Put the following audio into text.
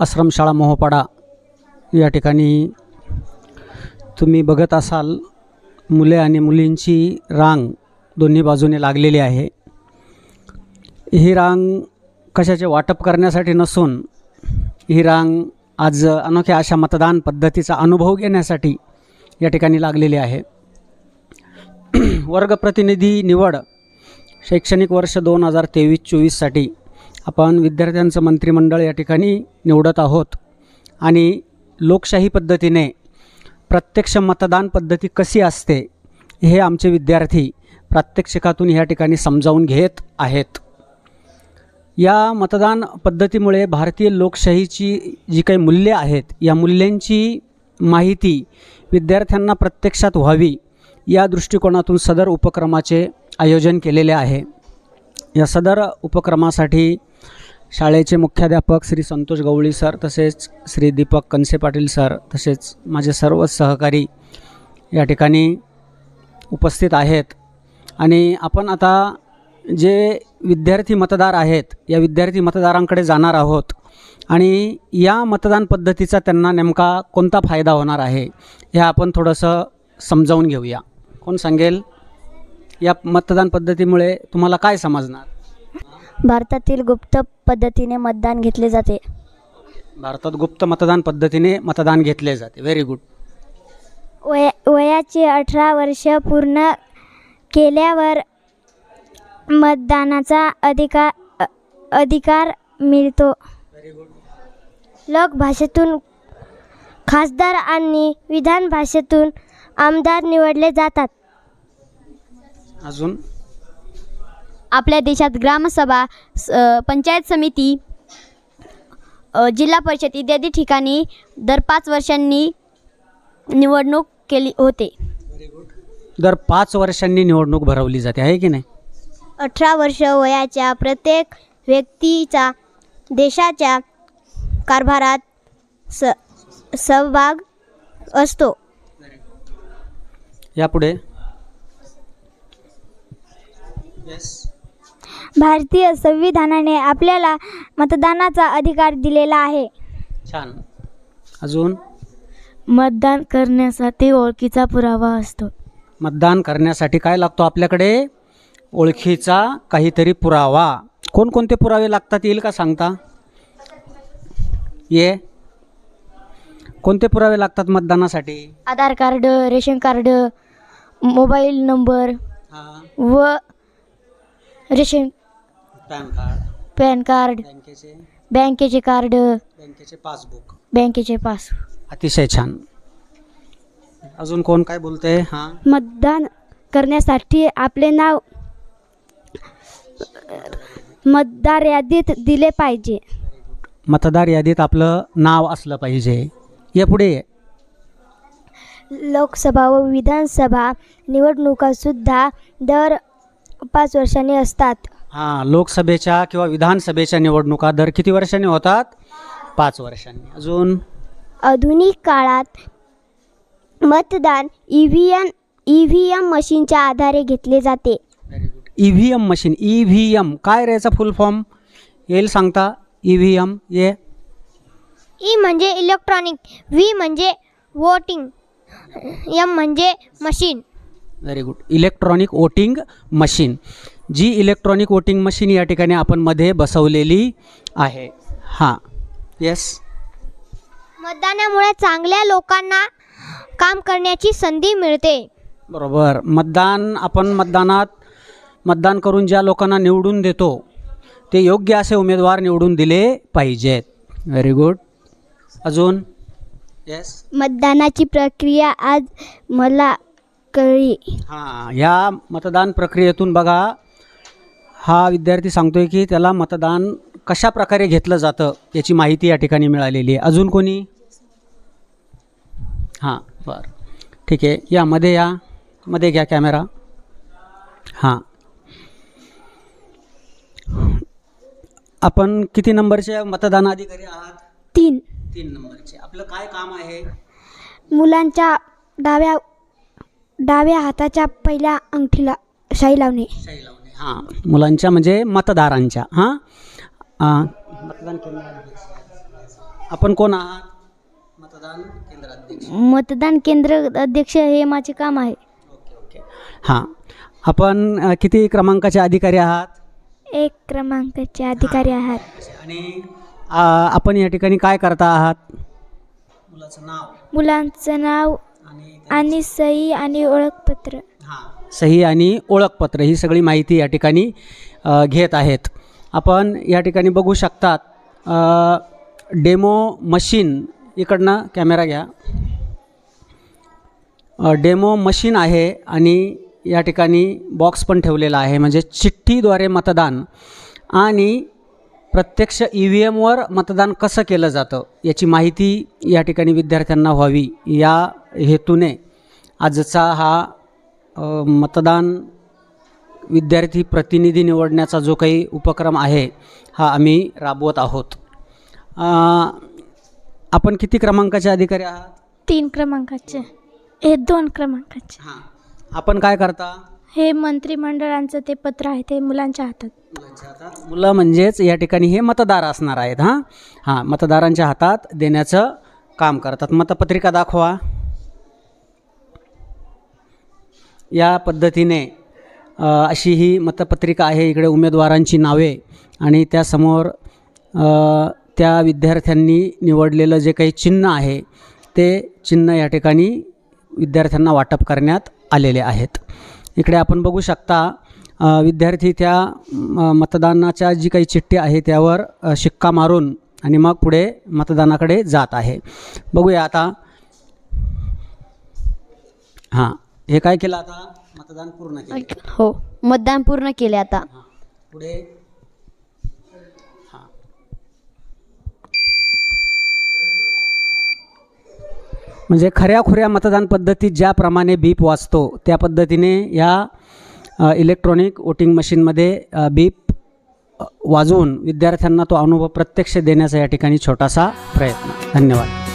आश्रमशाळा मोहपाडा या ठिकाणी तुम्ही बघत असाल मुले आणि मुलींची रांग दोन्ही बाजूने लागलेली आहे. ही रांग कशाचे वाटप करण्यासाठी नसून ही रांग आज अनोख्या अशा मतदान पद्धतीचा अनुभव घेण्यासाठी या ठिकाणी लागलेली आहे. वर्गप्रतिनिधी निवड शैक्षणिक वर्ष दोन हजार तेवीस चोवीससाठी आपण विद्यार्थ्यांचं मंत्रिमंडळ या ठिकाणी निवडत आहोत. आणि लोकशाही पद्धतीने प्रत्यक्ष मतदान पद्धती कशी असते हे आमचे विद्यार्थी प्रात्यक्षिकातून ह्या ठिकाणी समजावून घेत आहेत. या मतदान पद्धतीमुळे भारतीय लोकशाहीची जी काही मूल्ये आहेत या मूल्यांची माहिती विद्यार्थ्यांना प्रत्यक्षात व्हावी या दृष्टिकोनातून सदर उपक्रमाचे आयोजन केलेले आहे. या सदर उपक्रमासाठी शाळेचे मुख्याध्यापक श्री संतोष गवळी सर तसेच श्री दीपक कनसे पाटील सर तसेच माझे सर्व सहकारी या ठिकाणी उपस्थित आहेत. आणि आपण आता जे विद्यार्थी मतदार आहेत या विद्यार्थी मतदारांकडे जाणार आहोत आणि या मतदान पद्धतीचा त्यांना नेमका कोणता फायदा होणार आहे हे आपण थोडंसं समजावून घेऊया. कोण सांगेल? या मतदान पद्धतीमुळे तुम्हाला काय समजणार? भारतातील गुप्त पद्धतीने मतदान घेतले जाते. भारतात गुप्त मतदान पद्धतीने मतदान घेतले जाते. व्हेरी गुड वया वयाचे अठरा वर्ष पूर्ण केल्यावर मतदानाचा अधिकार अ- अधिकार मिळतो. लोकभाषेतून खासदार आणि विधान भाषेतून आमदार निवडले जातात. अजून? आपल्या देशात ग्रामसभा स- पंचायत समिती अ, जिल्हा परिषद इत्यादी ठिकाणी दर पाच वर्षांनी निवडणूक केली होते. दर पाच वर्षांनी निवडणूक भरवली जाते आहे की नाही? अठरा वर्ष वयाच्या प्रत्येक व्यक्तीचा देशाच्या कारभारात स सहभाग असतो. यापुढे? भारतीय संविधानाने आपल्याला मतदानाचा अधिकार दिलेला आहे. छान. अजून? मतदान करण्यासाठी ओळखीचा पुरावा असतो. मतदान करण्यासाठी काय लागतो आपल्याकडे? ओळखीचा काहीतरी पुरावा. कोणकोणते पुरावे लागतात येईल का सांगता? ये. कोणते पुरावे लागतात मतदानासाठी? Aadhaar card ration card mobile number व ration. PAN card. PAN card. बँकेचे. बँकेचे कार्ड. बँकेचे पासबुक. बँकेचे पास. अतिशय छान. अजून कोण काय बोलते हां. मतदान करण्यासाठी आपले नाव मतदार यादीत दिले पाहिजे. मतदार यादीत आपलं नाव असलं पाहिजे. ये पुढे ये. लोकसभा व विधानसभा निवडणुकासुद्धा दर पाच वर्षांनी असतात. हां लोकसभेच्या किंवा विधानसभेच्या निवडणुका दर किती वर्षांनी होतात? पाच वर्षांनी. अजून? आधुनिक काळात मतदान E V M E V M मशीनच्या आधारे घेतले जाते. E V M machine E V M. काय रे याचा फुल फॉर्म? येईल सांगता? ई व्ही एम ये. ई म्हणजे इलेक्ट्रॉनिक व्ही म्हणजे वोटिंग एम म्हणजे machine. Very good electronic voting machine जी इलेक्ट्रॉनिक वोटिंग मशीन या ठिकाणी आपण मध्ये बसवलेली आहे. हां. येस मतदानामुळे चांगल्या लोकांना काम करण्याची संधी मिळते. बरोबर. मतदान आपण मतदानात मतदान करून ज्या लोकांना निवडून देतो ते योग्य असे उमेदवार निवडून दिले पाहिजेत. व्हेरी गुड अजून? येस मतदानाची प्रक्रिया आज मला कळली हां या मतदान प्रक्रियेतून बघा हा विद्यार्थी सांगतोय की त्याला मतदान कशा प्रकारे घेतलं जातं याची माहिती या ठिकाणी मिळालेली आहे. अजून कोणी? हां बरं. ठीक आहे. या मध्ये या. मध्ये घ्या कॅमेरा. हां. आपण किती नंबरचे मतदान अधिकारी आहात? तीन. तीन नंबरचे. आपलं काय काम आहे? मुलांच्या डाव्या डाव्या हाताच्या पहिल्या अंगठीला शाई लावणे. शाई लावणे हां. मुलांच्या म्हणजे मतदारांच्या हां? मतदान केंद्र आपण कोण आहात? मतदान केंद्राध्यक्ष. मतदान केंद्र अध्यक्ष हे माझे काम आहे. Okay okay. हां. आपण अ, किती क्रमांकाचे अधिकारी आहात? एक क्रमांकाचे अधिकारी आहात. आणि आपण या ठिकाणी काय करता आहात? मुलाचं नाव. मुलांचं नाव आणि सही आणि ओळखपत्र. हां सही आणि ओळखपत्र ही सगळी माहिती या ठिकाणी घेत आहेत. आपण या ठिकाणी बघू शकतात डेमो मशीन इकडनं कॅमेरा घ्या. डेमो मशीन आहे आणि या ठिकाणी बॉक्स पण ठेवलेला आहे म्हणजे चिठ्ठीद्वारे मतदान आणि प्रत्यक्ष ई व्ही एमवर मतदान कसं केलं जातं याची माहिती या ठिकाणी विद्यार्थ्यांना व्हावी या हेतूने आजचा हा मतदान विद्यार्थी प्रतिनिधी निवडण्याचा जो काही उपक्रम आहे हा आम्ही राबवत आहोत. आपण किती क्रमांकाचे अधिकारी आहात? तीन क्रमांकाचे. हे दोन क्रमांकाचे. हां. आपण काय करता? हे मंत्रिमंडळांचं ते पत्र आहे ते मुलांच्या हातात. मुलांच्या हातात. मुलं म्हणजेच या ठिकाणी हे मतदार असणार आहेत हां? हां मतदारांच्या हातात देण्याचं काम करतात. मतपत्रिका दाखवा. या पद्धतीने अशी ही मतपत्रिका आहे इकडे उमेदवारांची नावे आणि त्यासमोर त्या विद्यार्थ्यांनी निवडलेलं जे काही चिन्ह आहे ते चिन्ह या ठिकाणी विद्यार्थ्यांना वाटप करण्यात आलेले आहेत. इकडे आपण बघू शकता विद्यार्थी त्या मतदानाच्या जी काही चिठ्ठी आहे त्यावर शिक्का मारून आणि मग पुढे मतदानाकडे जात आहे. बघूया आता. हां. हे काय केलं आता? मतदान पूर्ण केलं. हो. मतदान पूर्ण केले आता. हां. पुढे. हां. म्हणजे खऱ्या खुऱ्या मतदान पद्धतीत ज्याप्रमाणे बीप वाचतो त्या पद्धतीने या इलेक्ट्रॉनिक वोटिंग मशीनमध्ये बीप वाजवून विद्यार्थ्यांना तो अनुभव प्रत्यक्ष देण्याचा या ठिकाणी छोटासा प्रयत्न. धन्यवाद.